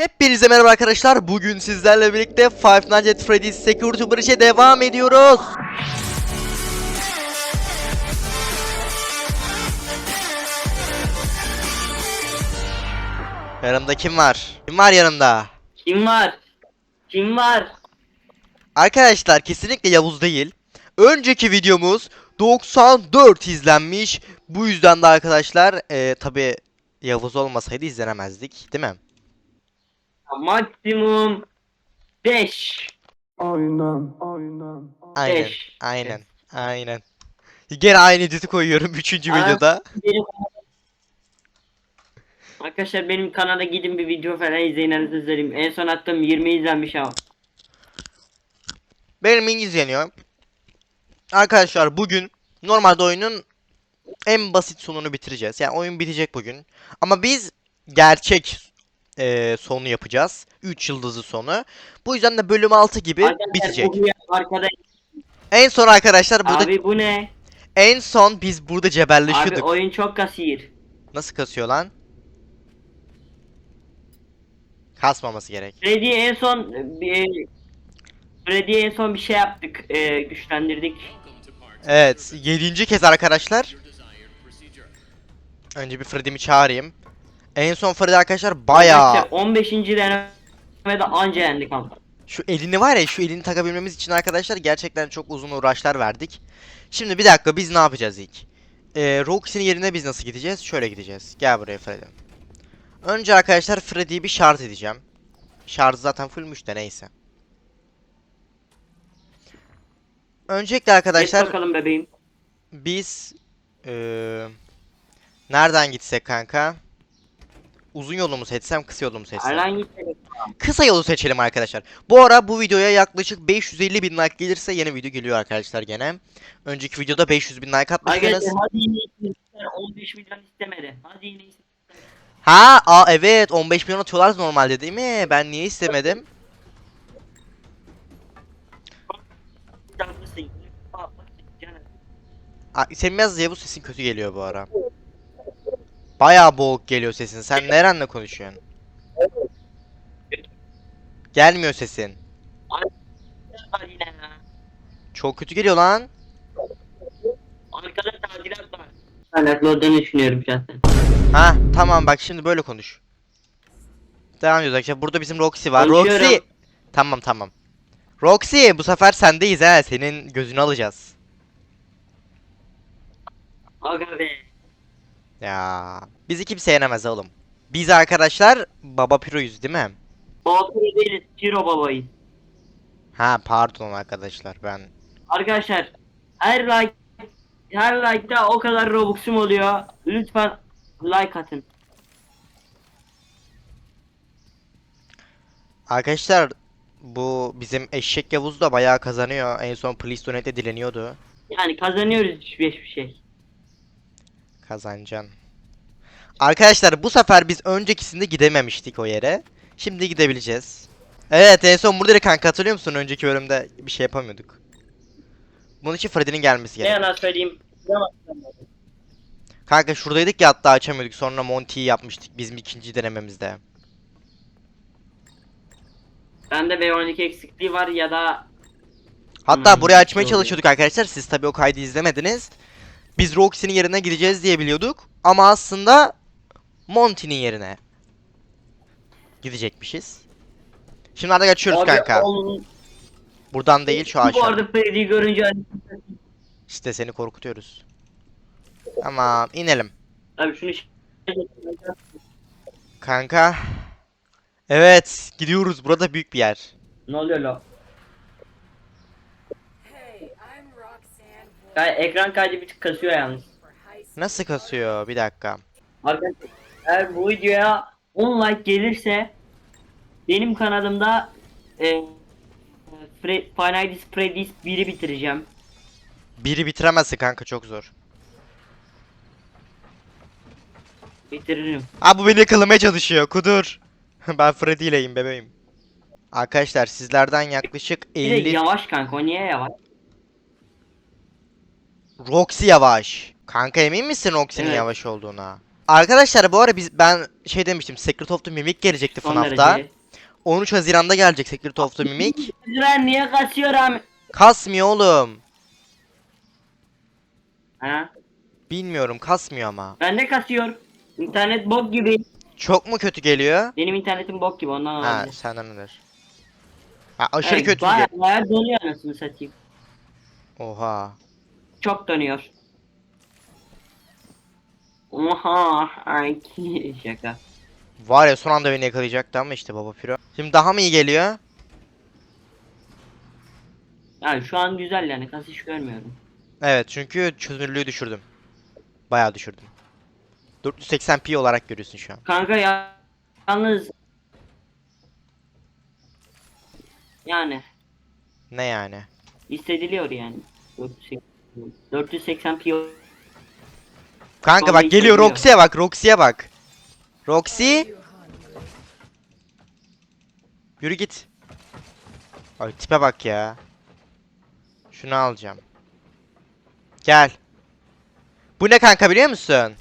Hepinize merhaba arkadaşlar. Bugün sizlerle birlikte Five Nights at Freddy's Security Breach'e devam ediyoruz. Yanımda kim var? Kim var yanımda? Kim var? Kim var? Arkadaşlar kesinlikle Yavuz değil. Önceki videomuz 94 izlenmiş. Bu yüzden de arkadaşlar e, tabi Yavuz olmasaydı izlenemezdik değil mi? Maksimum 5. Aynen, aynen. Aynen. Beş. Aynen. Aynen. Gene aynı editi koyuyorum 3. Aa. videoda. Benim... Arkadaşlar benim kanala gidin bir video falan izleyin anasını söyleyeyim. En son attığım 20 izlenmiş ama. Benim İngiliz yeniyor. Arkadaşlar bugün normalde oyunun en basit sonunu bitireceğiz. Yani oyun bitecek bugün. Ama biz gerçek eee, sonu yapacağız. 3 yıldızlı sonu. Bu yüzden de bölüm 6 gibi Arkadaşlar, bitecek. Arkada... En son arkadaşlar burada Abi bu ne? en son biz burada Abi cebelleşiyorduk. oyun çok kasir. Nasıl kasıyor lan? Kasmaması gerek. Freddy'ye en son bir Freddy'ye en son bir şey yaptık. e, güçlendirdik. Evet, 7. kez arkadaşlar. Önce bir Freddy'mi çağırayım. En son Freddy arkadaşlar bayağı Arkadaşlar, 15. denemede anca yendik ama. şu elini var ya şu elini takabilmemiz için arkadaşlar gerçekten çok uzun uğraşlar verdik. Şimdi bir dakika biz ne yapacağız ilk? Ee, Roxy'nin yerine biz nasıl gideceğiz? Şöyle gideceğiz. Gel buraya Freddy. Önce arkadaşlar Freddy'yi bir şart edeceğim. Şarjı zaten fullmüş de neyse. Öncelikle Geç arkadaşlar bakalım bebeğim. biz eee, nereden gitsek kanka? Uzun yolu mu seçsem, kısa yolu mu seçsem? Alan gitti. Kısa yolu seçelim arkadaşlar. Bu ara bu videoya yaklaşık 550 bin like gelirse yeni video geliyor arkadaşlar gene. Önceki videoda 500 bin like atmıştınız. Arkadaşlar hadi yine ister 15 milyon istemedi. Hadi yine istemedi. Ha, aa evet 15 milyon atıyorlar normalde değil mi? Ben niye istemedim? Aa, senin biraz Yavuz sesin kötü geliyor bu ara. Bayağı boğuk geliyor sesin. Sen nerenle konuşuyorsun? Gelmiyor sesin. Çok kötü geliyor lan. Arkada tadilat var. Kaynaklı olduğunu düşünüyorum şahsen. Ha tamam bak şimdi böyle konuş. Devam ediyoruz arkadaşlar. Burada bizim Roxy var. Konuşuyorum. Roxy. Tamam tamam. Roxy bu sefer sendeyiz ha. Senin gözünü alacağız. Aga be. Ya bizi kimse yenemez oğlum. Biz arkadaşlar Baba Piro'yuz değil mi? Bobby değiliz. Tiro babayız. Ha pardon arkadaşlar ben. Arkadaşlar her like her like'da o kadar Robux'um oluyor. Lütfen like atın. Arkadaşlar bu bizim eşek Yavuz da bayağı kazanıyor. En son Please Donate'de dileniyordu. Yani kazanıyoruz hiçbir şey. Kazancan. Arkadaşlar bu sefer biz öncekisinde gidememiştik o yere. Şimdi gidebileceğiz. Evet en son burada kanka hatırlıyor musun? Önceki bölümde bir şey yapamıyorduk. Bunun için Freddy'nin gelmesi Ne gerek. yalan söyleyeyim. Kanka şuradaydık ya hatta açamıyorduk. Sonra Monty'yi yapmıştık bizim ikinci denememizde. Bende B12 eksikliği var ya da Hatta Hmm, burayı açmaya doğru. çalışıyorduk arkadaşlar. Siz tabii o kaydı izlemediniz. Biz Roxy'nin yerine gideceğiz diye biliyorduk. Ama aslında Monty'nin yerine gidecekmişiz. Şimdi artık açıyoruz Abi, kanka. oğlum, Buradan değil şu Bu aşağı. arada Freddy'yi görünce İşte seni korkutuyoruz. Tamam inelim. Abi şunu ş- Kanka. Evet gidiyoruz. Burada büyük bir yer. Ne oluyor la? Kay- ekran kaydı bir tık kasıyor yalnız. Nasıl kasıyor? Bir dakika. Arkadaşlar eğer bu videoya 10 like gelirse benim kanalımda e, Fre Final Freddy's 1'i bitireceğim. Biri bitiremezsin kanka çok zor. Bitiririm. Aa bu beni yakalamaya çalışıyor. Kudur. ben Freddy ileyim bebeğim. Arkadaşlar sizlerden yaklaşık Bir de 50 yavaş kanka o niye yavaş? Roxy yavaş. Kanka emin misin Roxy'nin Evet. yavaş olduğuna? Arkadaşlar bu ara biz ben şey demiştim Secret of the Mimic gelecekti Son FNAF'ta. derece. 13 Haziran'da gelecek Secret of the Mimic. Lan niye kasıyor abi? Kasmıyor oğlum. Ha? Bilmiyorum kasmıyor ama. Bende kasıyor. İnternet bok gibi. Çok mu kötü geliyor? Benim internetim bok gibi ondan Ha olabilir. senden öner. Ha aşırı Evet, kötü. Baya baya donuyor anasını satayım. Oha. Çok dönüyor. Oha. Ay şaka. Var ya son anda beni yakalayacaktı ama işte baba piro. Şimdi daha mı iyi geliyor? Yani şu an güzel yani kasış görmüyorum. Evet çünkü çözünürlüğü düşürdüm. Bayağı düşürdüm. 480p olarak görüyorsun şu an. Kanka ya yalnız yani Ne yani? hissediliyor yani. 480p Kanka bak geliyor. Roxy'ye bak Roxy'ye bak. Roxy. Yürü git. Ay tipe bak ya. Şunu alacağım. Gel. Bu ne kanka biliyor musun?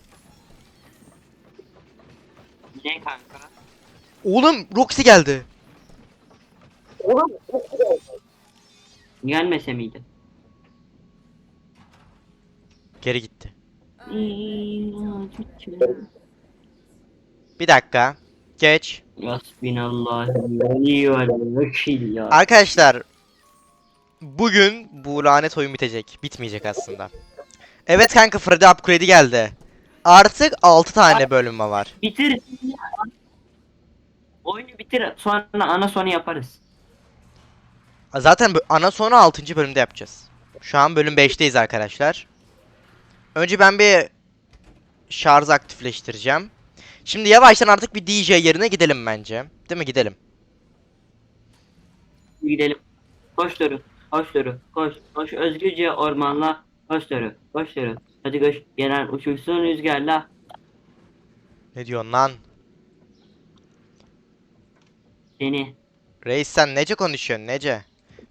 ne kanka? Oğlum Roxy geldi. Gelmese miydi? Geri gitti. Bir dakika. Geç. Hasbinallahü. Arkadaşlar bugün bu lanet oyun bitecek. Bitmeyecek aslında. Evet kanka Freddy upgrade'i geldi. Artık 6 tane bölümü var. Bitir. Oyunu bitir sonra ana sonu yaparız. Zaten ana sonu 6. bölümde yapacağız. Şu an bölüm 5'teyiz arkadaşlar. Önce ben bir şarj aktifleştireceğim. Şimdi yavaştan artık bir DJ yerine gidelim bence. Değil mi? Gidelim. Gidelim. Koş Doru. Koş Doru. Koş. Koş özgürce ormanla. Koş Doru. Koş Doru. Hadi koş. Gelen uçursun rüzgarla. Ne diyorsun lan? Seni. Reis sen nece konuşuyorsun nece?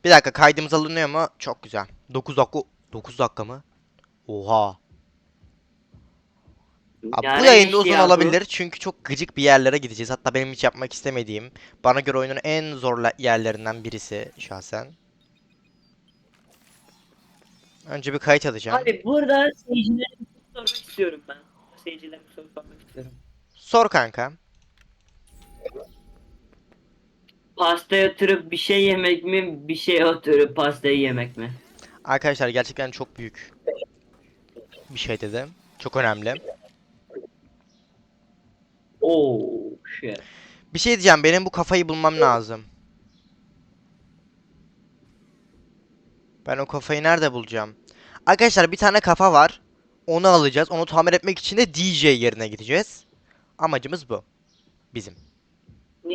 Bir dakika kaydımız alınıyor mu? Çok güzel. 9 dakika 9 dakika mı? Oha. Abi Yani bu yayında işte uzun ya bu. olabilir çünkü çok gıcık bir yerlere gideceğiz. Hatta benim hiç yapmak istemediğim, bana göre oyunun en zor yerlerinden birisi şahsen. Önce bir kayıt alacağım. Abi burada seyircilere bir soru sormak istiyorum ben. Seyircilere soru sormak istiyorum. Sor kanka. Pastaya oturup bir şey yemek mi? Bir şey oturup pastayı yemek mi? Arkadaşlar gerçekten çok büyük bir şey dedim. Çok önemli. Oo shit. Bir şey diyeceğim. Benim bu kafayı bulmam lazım. Ben o kafayı nerede bulacağım? Arkadaşlar bir tane kafa var. Onu alacağız. Onu tamir etmek için de DJ yerine gideceğiz. Amacımız bu. Bizim. Me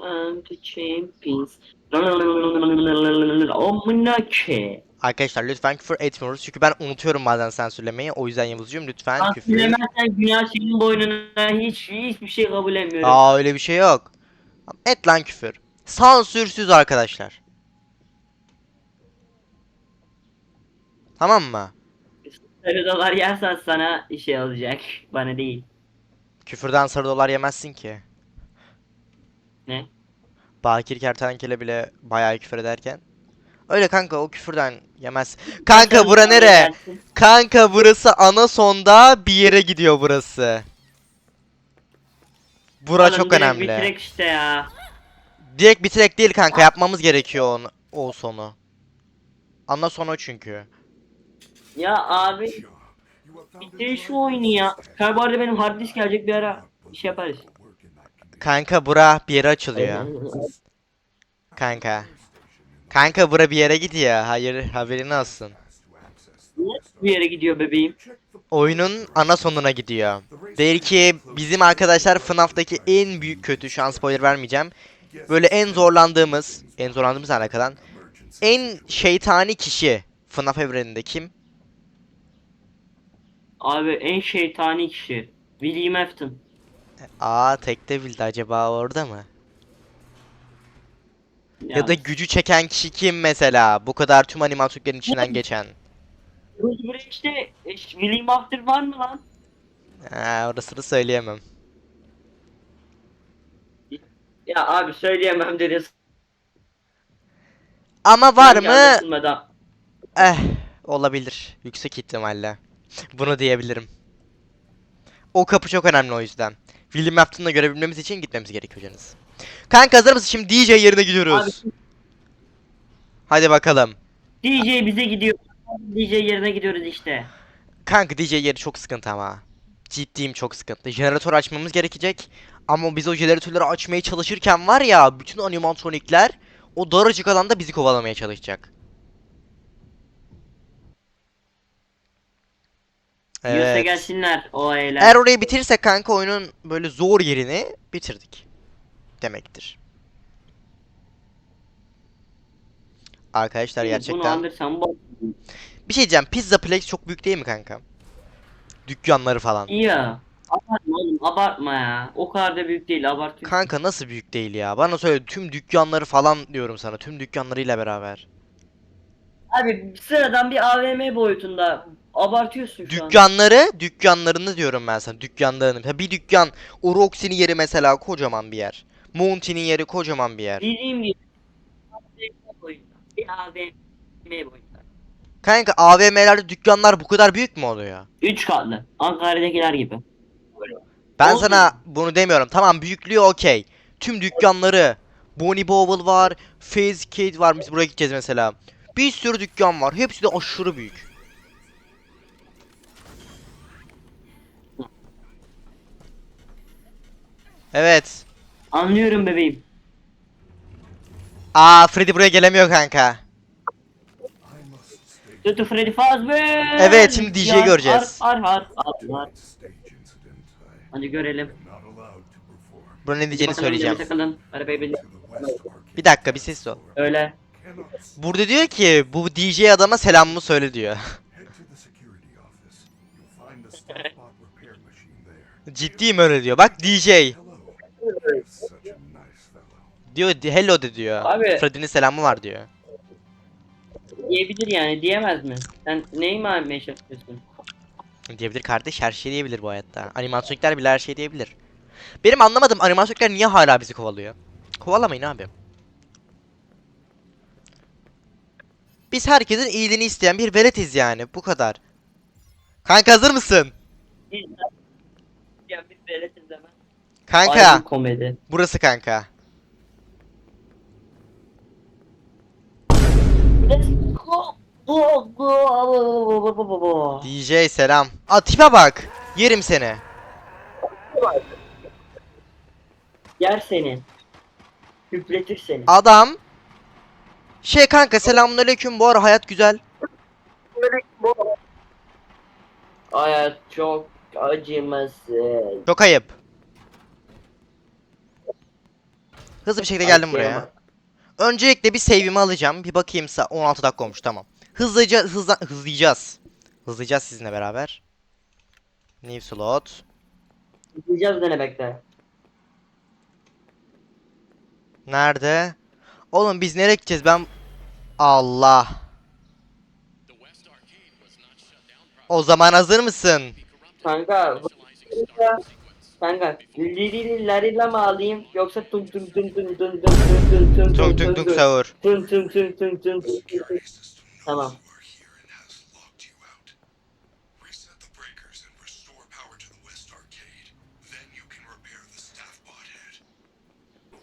and the champions. Amına. Arkadaşlar lütfen küfür etmiyoruz. Çünkü ben unutuyorum bazen sansürlemeyi. O yüzden Yavuzcuğum lütfen küfür. Sansürlemezsen günah senin boynuna hiç hiçbir şey kabul etmiyorum. Aa öyle bir şey yok. Et lan küfür. Sansürsüz arkadaşlar. Tamam mı? Sarı dolar yersen sana şey olacak. Bana değil. Küfürden sarı dolar yemezsin ki. Ne? Bakir kertenkele bile bayağı küfür ederken. Öyle kanka o küfürden yemez. Kanka bura nere? Kanka burası ana sonda bir yere gidiyor burası. Bura Oğlum çok direkt önemli. Bitirek işte ya. Direkt bitirek değil kanka yapmamız gerekiyor onu, o sonu. Ana sonu çünkü. Ya abi bitir şu oyunu ya. Ha bu arada benim hard disk gelecek bir ara iş yaparız. Kanka bura bir yere açılıyor. Kanka. Kanka bura bir yere gidiyor. Hayır haberin olsun. Bir yere gidiyor bebeğim. Oyunun ana sonuna gidiyor. Belki bizim arkadaşlar FNAF'taki en büyük kötü şu an spoiler vermeyeceğim. Böyle en zorlandığımız, en zorlandığımız alakadan en şeytani kişi FNAF evreninde kim? Abi en şeytani kişi. William Afton. Aa tekte bildi acaba orada mı? Ya da gücü çeken kişi kim mesela? Bu kadar tüm animatörlerin içinden geçen. Bruce Breach'te e, William Afton var mı lan? Ha, orasını söyleyemem. Ya abi söyleyemem dedi. Ama var mı? anlaşılmadan- Eh, olabilir. Yüksek ihtimalle. Bunu diyebilirim. O kapı çok önemli o yüzden. William Afton'la görebilmemiz için gitmemiz gerekiyor canınız. Kanka hazır mısın? Şimdi DJ yerine gidiyoruz. Abi Hadi bakalım. DJ bize gidiyor. DJ yerine gidiyoruz işte. Kanka DJ yeri çok sıkıntı ama. Ciddiyim çok sıkıntı. Jeneratör açmamız gerekecek. Ama biz o jeneratörleri açmaya çalışırken var ya bütün animatronikler o daracık alanda bizi kovalamaya çalışacak. Yiyorsa Evet. gelsinler o eğlen. Eğer orayı bitirirsek kanka oyunun böyle zor yerini bitirdik. Demektir. Arkadaşlar gerçekten bir şey diyeceğim. Pizza Plex çok büyük değil mi kanka? Dükkanları falan. ya. Abartma oğlum abartma ya. O kadar da büyük değil abartıyor. Kanka nasıl büyük değil ya? Bana söyle tüm dükkanları falan diyorum sana. Tüm dükkanlarıyla beraber. Abi sıradan bir AVM boyutunda abartıyorsun şu an. Dükkanları, dükkanlarını diyorum ben sana. Dükkanlarını. Bir dükkan, o Roxy'nin yeri mesela kocaman bir yer. Monty'nin yeri kocaman bir yer. Dediğim gibi AVM. Bir AVM boyutunda. Kanka AVM'lerde dükkanlar bu kadar büyük mü oluyor? 3 katlı. Ankara'dakiler gibi. Ben Olsun. sana bunu demiyorum. Tamam büyüklüğü okey. Tüm dükkanları. Bonnie Bobble var. Fizz Kid var. Biz buraya gideceğiz mesela. Bir sürü dükkan var. Hepsi de aşırı büyük. Evet. Anlıyorum bebeğim. Aa Freddy buraya gelemiyor kanka. Tutu Freddy Fazbear. Evet, şimdi DJ 'yi göreceğiz. Ar ar ar Hadi görelim. Buna ne diyeceğini Bakalım, söyleyeceğim. takılın. Arabayı bin. Bir dakika bir ses ol. Öyle. Burada diyor ki bu DJ adama selamımı söyle diyor. Ciddiyim öyle diyor. Bak DJ. Hello. Such a nice fellow. Diyor hello de diyor. Abi. Freddy'nin selamı var diyor. Diyebilir yani diyemez mi? Sen neyi mi almaya çalışıyorsun? Diyebilir kardeş her şey diyebilir bu hayatta. Animatronikler bile her şey diyebilir. Benim anlamadığım animatronikler niye hala bizi kovalıyor? Kovalamayın abi. Biz herkesin iyiliğini isteyen bir veletiz yani bu kadar. Kanka hazır mısın? Biz ya biz veletiz hemen. Kanka Ayrı komedi. burası kanka. DJ selam. Aa tipe bak. Yerim seni. Yer seni. Hüpletir seni. Adam. Şey kanka selamünaleyküm bu ara hayat güzel. Hayat çok acımasız. Çok ayıp. Hızlı bir şekilde geldim buraya. Öncelikle bir save'imi alacağım. Bir bakayım sa 16 dakika olmuş tamam. Hızlıca hızla hızlayacağız. Hızlayacağız sizinle beraber. New slot. De ne bekle. Nerede? Oğlum biz nereye gideceğiz ben... Allah. O zaman hazır mısın? Kanka. Kanka. Lili larila mı alayım yoksa tum tum tum tum tum tum tum tum tum Tung tung tung sahur. tum tum tum tum tum Tamam. You are Tamam.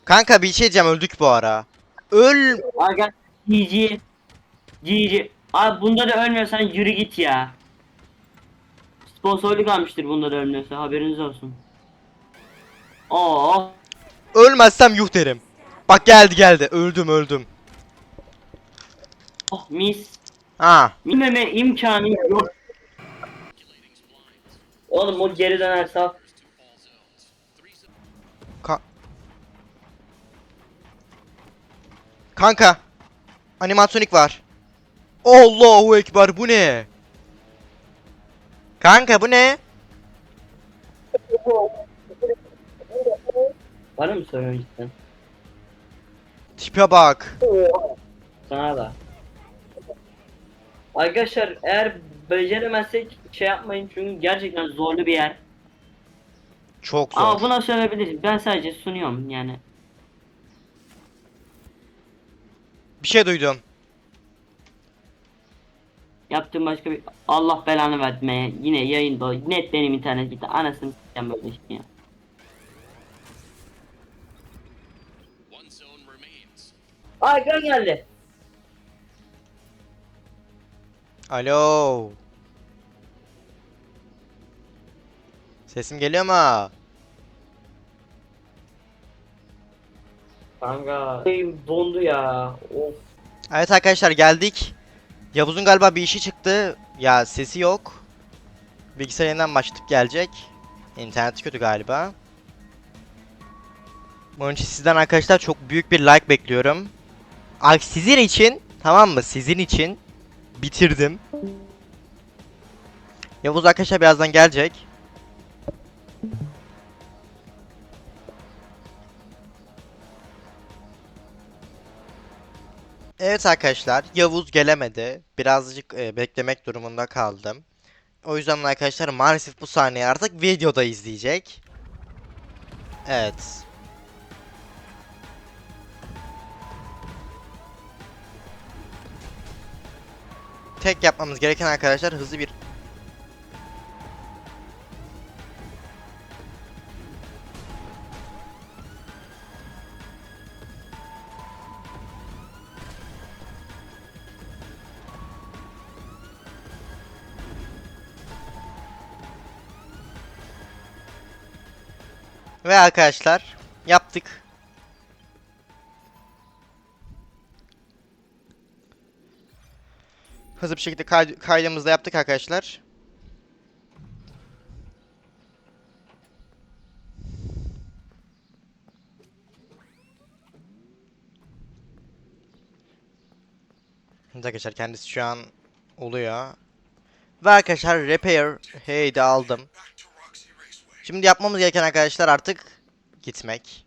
Kanka bir şey diyeceğim öldük bu ara. Öl. Aga GG. GG. Abi bunda da ölmüyorsan yürü git ya. Sponsorluk almıştır bunda da ölmüyorsa haberiniz olsun. Oo. Ölmezsem yuh derim. Bak geldi geldi. Öldüm öldüm. Oh mis. Ha. Bilmeme imkanı yok. Oğlum o geri döner saf. Ka Kanka. Animatronik var. Allahu ekber bu ne? Kanka bu ne? Var mı sorun cidden? Tipe bak. Sana da. Arkadaşlar eğer beceremezsek şey yapmayın çünkü gerçekten zorlu bir yer. Çok zor. Ama buna sövebiliriz. Ben sadece sunuyorum yani. Bir şey duydum. Yaptığım başka bir... Allah belanı vermeye. Yine yayında. Net benim internet gitti. Anasını s**eceğim böyle şey ya. One zone remains. Ay gel geldi. Alo. Sesim geliyor mu? Kanka. Şeyim dondu ya. Of. Evet arkadaşlar geldik. Yavuz'un galiba bir işi çıktı. Ya sesi yok. Bilgisayar yeniden başlatıp gelecek. İnterneti kötü galiba. Bunun için sizden arkadaşlar çok büyük bir like bekliyorum. Sizin için tamam mı? Sizin için bitirdim. Yavuz arkadaşlar birazdan gelecek. Evet arkadaşlar, Yavuz gelemedi. Birazcık e, beklemek durumunda kaldım. O yüzden arkadaşlar maalesef bu sahneyi artık videoda izleyecek. Evet. Tek yapmamız gereken arkadaşlar hızlı bir Ve arkadaşlar yaptık. Hızlı bir şekilde kay kaydımızı da yaptık arkadaşlar. Arkadaşlar kendisi şu an oluyor. Ve arkadaşlar repair hey de aldım. Şimdi yapmamız gereken arkadaşlar artık gitmek.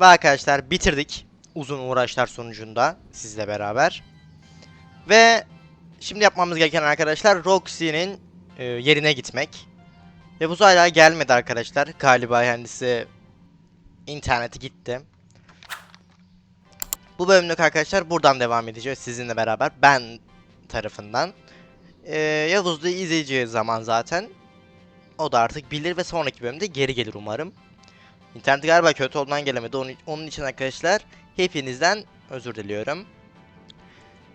Ve arkadaşlar bitirdik. Uzun uğraşlar sonucunda sizle beraber. Ve şimdi yapmamız gereken arkadaşlar Roxy'nin e, yerine gitmek. Ve bu hala gelmedi arkadaşlar. Galiba kendisi interneti gitti. Bu bölümlük arkadaşlar buradan devam edeceğiz sizinle beraber. Ben tarafından. Ee, Yavuz'u izleyeceği zaman zaten o da artık bilir ve sonraki bölümde geri gelir umarım. İnternet galiba kötü olduğundan gelemedi. Onun için arkadaşlar hepinizden özür diliyorum.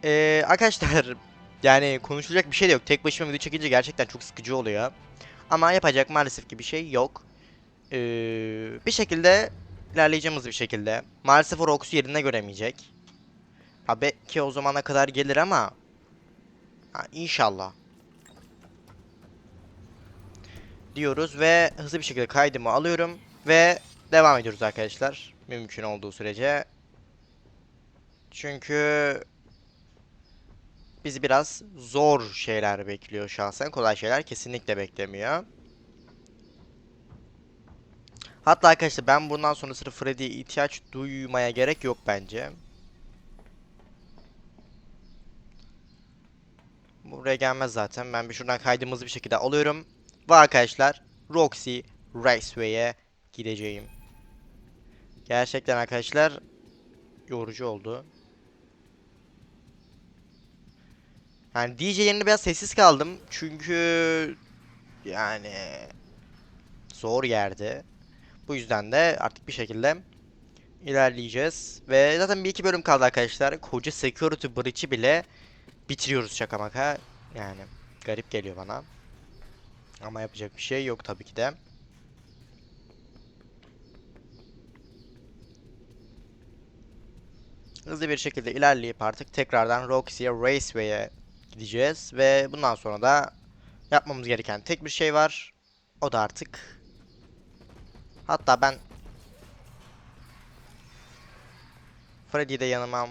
Ee, arkadaşlar yani konuşulacak bir şey de yok. Tek başıma video çekince gerçekten çok sıkıcı oluyor. Ama yapacak maalesef ki bir şey yok. Ee, bir şekilde ilerleyeceğimiz bir şekilde. Maalesef o Rox'u yerine göremeyecek. Ha belki o zamana kadar gelir ama ha, inşallah. diyoruz ve hızlı bir şekilde kaydımı alıyorum ve devam ediyoruz arkadaşlar. Mümkün olduğu sürece. Çünkü bizi biraz zor şeyler bekliyor şahsen. Kolay şeyler kesinlikle beklemiyor. Hatta arkadaşlar ben bundan sonra sırf Freddy'ye ihtiyaç duymaya gerek yok bence. Buraya gelmez zaten. Ben bir şuradan kaydımızı bir şekilde alıyorum. Ve arkadaşlar Roxy Raceway'e gideceğim. Gerçekten arkadaşlar yorucu oldu. Yani DJ yerine biraz sessiz kaldım. Çünkü yani zor yerdi. Bu yüzden de artık bir şekilde ilerleyeceğiz. Ve zaten bir iki bölüm kaldı arkadaşlar. Koca Security Breach'i bile bitiriyoruz şaka maka. Yani garip geliyor bana. Ama yapacak bir şey yok tabii ki de. Hızlı bir şekilde ilerleyip artık tekrardan Roxy'ye Raceway'e gideceğiz. Ve bundan sonra da yapmamız gereken tek bir şey var. O da artık... Hatta ben... Freddy'yi de yanıma.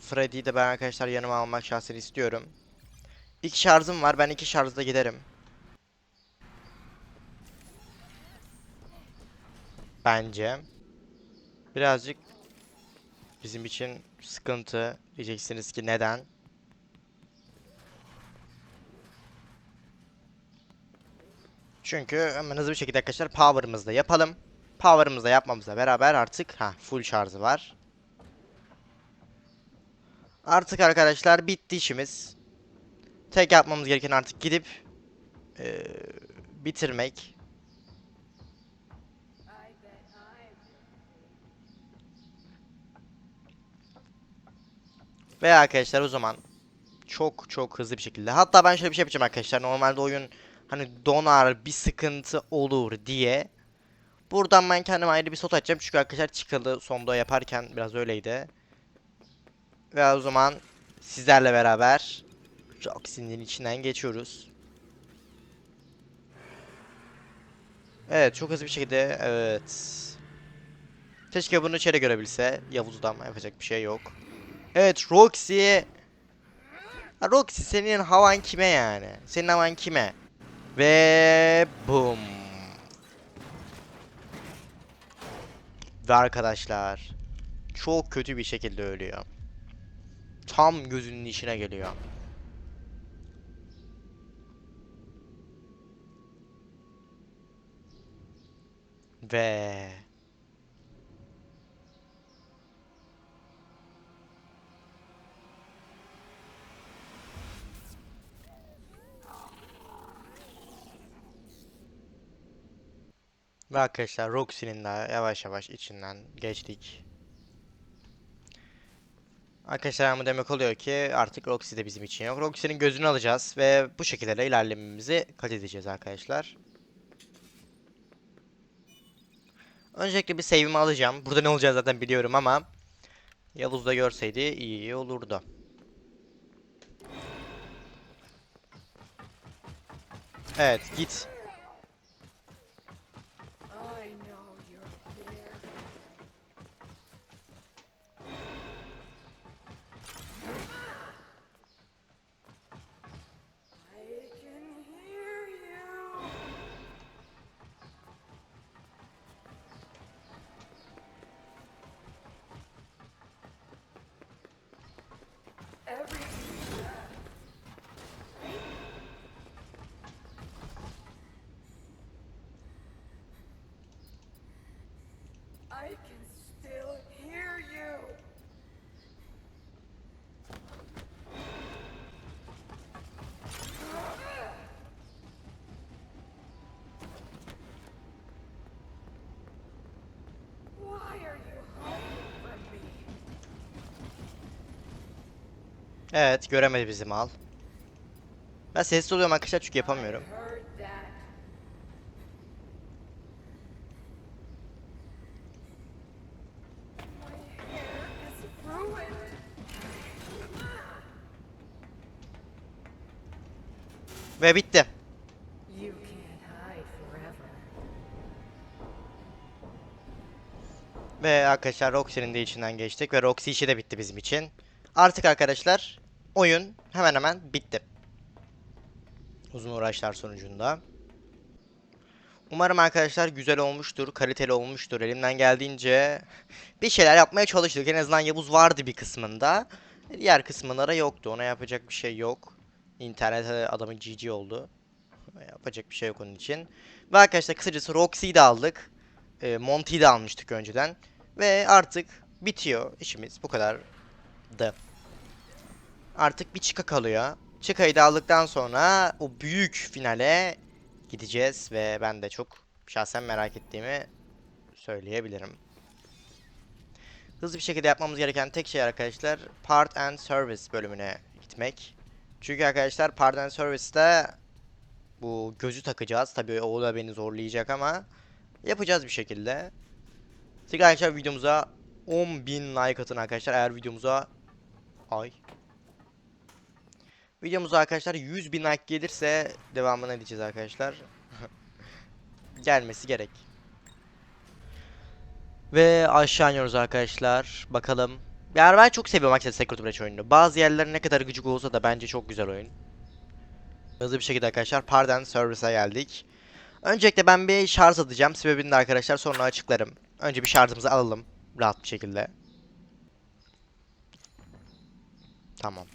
Freddy'yi de ben arkadaşlar yanıma almak şahsen istiyorum. İki şarjım var. Ben iki şarjda giderim. Bence. Birazcık bizim için sıkıntı. Diyeceksiniz ki neden? Çünkü hemen hızlı bir şekilde arkadaşlar power'ımızı yapalım. Power'ımızı da yapmamızla beraber artık ha full şarjı var. Artık arkadaşlar bitti işimiz. Tek yapmamız gereken artık gidip eee, bitirmek. Ve arkadaşlar o zaman çok çok hızlı bir şekilde. Hatta ben şöyle bir şey yapacağım arkadaşlar. Normalde oyun hani donar bir sıkıntı olur diye. Buradan ben kendime ayrı bir slot açacağım. Çünkü arkadaşlar çıkalı sonda yaparken biraz öyleydi. Ve o zaman sizlerle beraber Roxy'nin içinden geçiyoruz. Evet çok hızlı bir şekilde evet. Keşke bunu içeri görebilse. Yavuz'dan yapacak bir şey yok. Evet Roxy. Roxy senin havan kime yani? Senin havan kime? Ve boom. Ve arkadaşlar çok kötü bir şekilde ölüyor. Tam gözünün içine geliyor. Ve Ve arkadaşlar Roxy'nin de yavaş yavaş içinden geçtik. Arkadaşlar bu demek oluyor ki artık Roxy de bizim için yok. Roxy'nin gözünü alacağız ve bu şekilde de ilerlememizi kat edeceğiz arkadaşlar. Öncelikle bir save'imi alacağım. Burada ne olacağını zaten biliyorum ama Yavuz da görseydi iyi olurdu. Evet git. Evet göremedi bizim mal. Ben sessiz oluyorum arkadaşlar çünkü yapamıyorum. Ve bitti. Ve arkadaşlar Roxy'nin de içinden geçtik ve Roxy işi de bitti bizim için. Artık arkadaşlar oyun hemen hemen bitti. Uzun uğraşlar sonucunda. Umarım arkadaşlar güzel olmuştur, kaliteli olmuştur. Elimden geldiğince bir şeyler yapmaya çalıştık. En azından Yavuz vardı bir kısmında. Diğer kısımlara yoktu. Ona yapacak bir şey yok. İnternete adamın GG oldu. Yapacak bir şey yok onun için. Ve arkadaşlar kısacası Roxy'yi de aldık. E, Monty'yi de almıştık önceden. Ve artık bitiyor işimiz. Bu kadar da. Artık bir Chica kalıyor. Chica'yı da aldıktan sonra o büyük finale gideceğiz ve ben de çok şahsen merak ettiğimi söyleyebilirim. Hızlı bir şekilde yapmamız gereken tek şey arkadaşlar Part and Service bölümüne gitmek. Çünkü arkadaşlar Part and Service'te bu gözü takacağız. Tabii o da beni zorlayacak ama yapacağız bir şekilde. Siz arkadaşlar videomuza 10.000 like atın arkadaşlar eğer videomuza ay videomuza arkadaşlar 100.000 like gelirse devamını edeceğiz arkadaşlar. Gelmesi gerek. Ve aşağı iniyoruz arkadaşlar. Bakalım. Yani ben çok seviyorum arkadaşlar Secret Breach oyununu. Bazı yerler ne kadar gıcık olsa da bence çok güzel oyun. Hızlı bir şekilde arkadaşlar Pardon Service'a geldik. Öncelikle ben bir şarj atacağım. Sebebini de arkadaşlar sonra açıklarım. Önce bir şarjımızı alalım. Rahat bir şekilde. Tamam.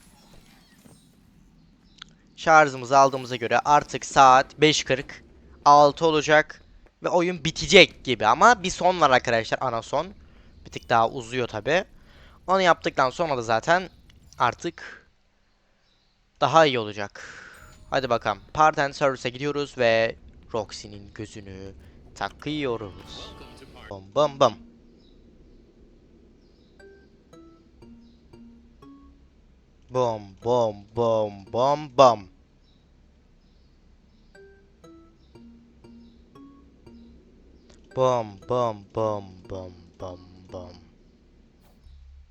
Şarjımızı aldığımıza göre artık saat 5.40. 6 olacak ve oyun bitecek gibi ama bir son var arkadaşlar ana son. Bir tık daha uzuyor tabi. Onu yaptıktan sonra da zaten artık daha iyi olacak. Hadi bakalım. Part and Service'e gidiyoruz ve Roxy'nin gözünü takıyoruz. Welcome to part. Bum bum bum bum bum. Bum bum bum bum bum bum.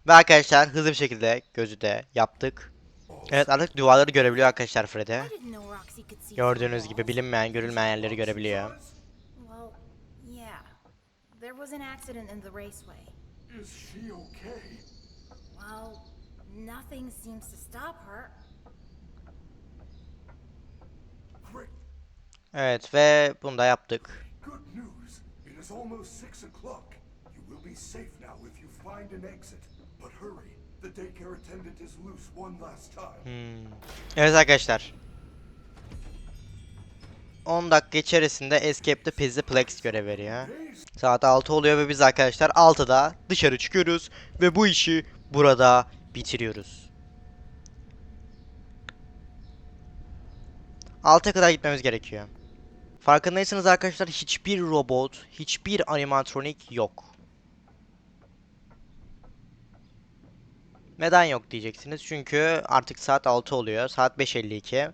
Ve arkadaşlar hızlı bir şekilde gözü de yaptık. Evet artık duvarları görebiliyor arkadaşlar see Gördüğünüz gibi bilinmeyen görülmeyen yerleri görebiliyor. There was an accident in the raceway. Is she okay? Well, nothing seems to stop her. Great. Evet ve bunu da yaptık. Good news. It is almost six o'clock. You will be safe now if you find an exit. But hurry. The daycare attendant is loose one last time. Hmm. Evet arkadaşlar. 10 dakika içerisinde Escape the Pizza Plex görev veriyor. Saat 6 oluyor ve biz arkadaşlar 6'da dışarı çıkıyoruz ve bu işi burada bitiriyoruz. 6'ya kadar gitmemiz gerekiyor. Farkındaysanız arkadaşlar hiçbir robot, hiçbir animatronik yok. Neden yok diyeceksiniz. Çünkü artık saat 6 oluyor. Saat 5.52.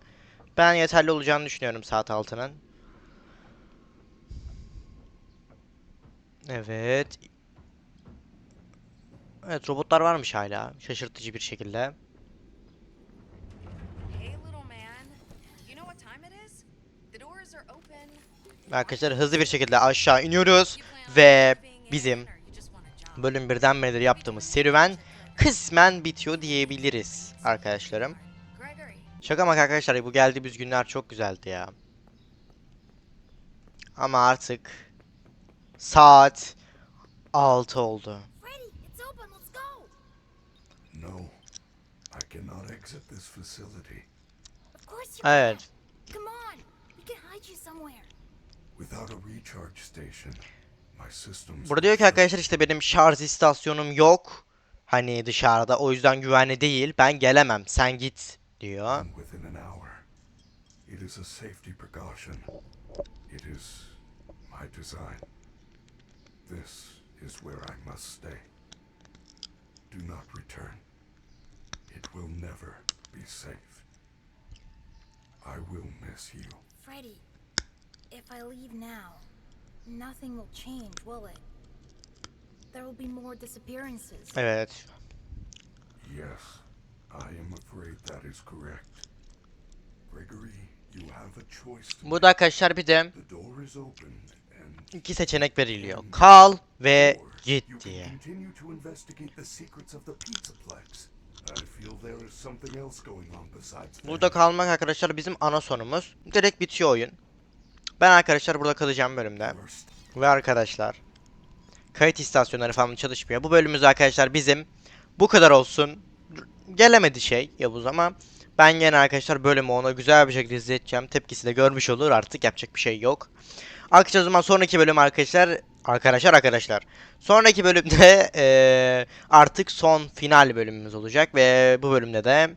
Ben yeterli olacağını düşünüyorum saat 6'nın. Evet. Evet robotlar varmış hala. Şaşırtıcı bir şekilde. Arkadaşlar hızlı bir şekilde aşağı iniyoruz. Ve bizim bölüm birden beridir yaptığımız serüven kısmen bitiyor diyebiliriz arkadaşlarım. Şaka maka arkadaşlar bu geldiğimiz günler çok güzeldi ya. Ama artık saat 6 oldu. Freddy, it's open. Let's go. No. I cannot exit this facility. Of course you Evet. can. Come on. We can hide you somewhere. Without a recharge station, my systems. Burada diyor ki arkadaşlar işte benim şarj istasyonum yok. Hani dışarıda o yüzden güvenli değil. Ben gelemem. Sen git diyor. And within an hour. It is a safety precaution. It is my design. This is where I must stay. Do not return. It will never be safe. I will miss you. Freddy, if I leave now, nothing will change, will it? There will be more disappearances. Evet. Yes, I am afraid that is correct. Gregory, you have a choice to Burada arkadaşlar bir de. The door is open and iki seçenek veriliyor. Kal ve git you can diye. continue to investigate the secrets of the Pizzaplex. Burada kalmak arkadaşlar bizim ana sonumuz. Direkt bitiyor oyun. Ben arkadaşlar burada kalacağım bölümde. Ve arkadaşlar kayıt istasyonları falan çalışmıyor. Bu bölümümüz arkadaşlar bizim bu kadar olsun. Gelemedi şey Yavuz ama ben yine arkadaşlar bölümü ona güzel bir şekilde izleteceğim. Tepkisi de görmüş olur artık yapacak bir şey yok. Arkadaşlar zaman sonraki bölüm arkadaşlar arkadaşlar arkadaşlar. Sonraki bölümde eee, artık son final bölümümüz olacak ve bu bölümde de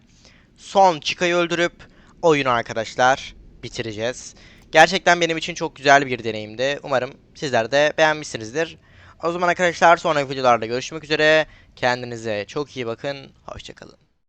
son Chica'yı öldürüp oyunu arkadaşlar bitireceğiz. Gerçekten benim için çok güzel bir deneyimdi. Umarım sizler de beğenmişsinizdir. O zaman arkadaşlar sonraki videolarda görüşmek üzere. Kendinize çok iyi bakın. Hoşçakalın.